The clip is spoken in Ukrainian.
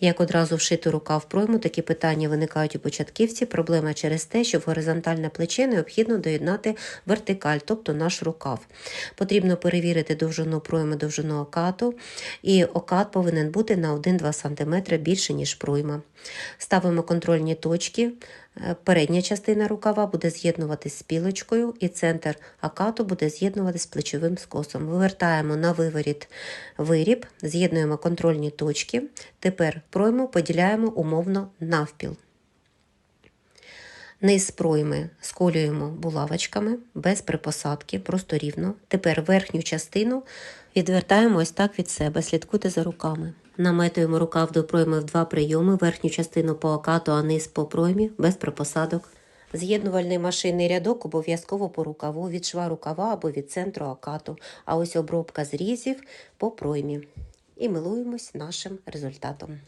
Як одразу вшити рукав пройму, такі питання виникають у початківці. Проблема через те, що в горизонтальне плече необхідно доєднати вертикаль, тобто наш рукав. Потрібно перевірити довжину пройми, довжину окату, і окат повинен бути на 1-2 см більше, ніж пройма. Ставимо контрольні точки. Е, Передня частина рукава буде з'єднуватись з пілочкою, і центр акату буде з'єднуватись з плечовим скосом. Вивертаємо на виворіт виріб, з'єднуємо контрольні точки. Тепер пройму поділяємо умовно навпіл. Низ пройми сколюємо булавочками без припосадки, просто рівно. Тепер верхню частину відвертаємо ось так від себе, слідкуйте за руками. Наметуємо рукав до пройми в два прийоми, верхню частину по окату, а низ по проймі, без припосадок. З'єднувальний машинний рядок обов'язково по рукаву, від шва рукава або від центру окату, а ось обробка зрізів по проймі. І милуємось нашим результатом.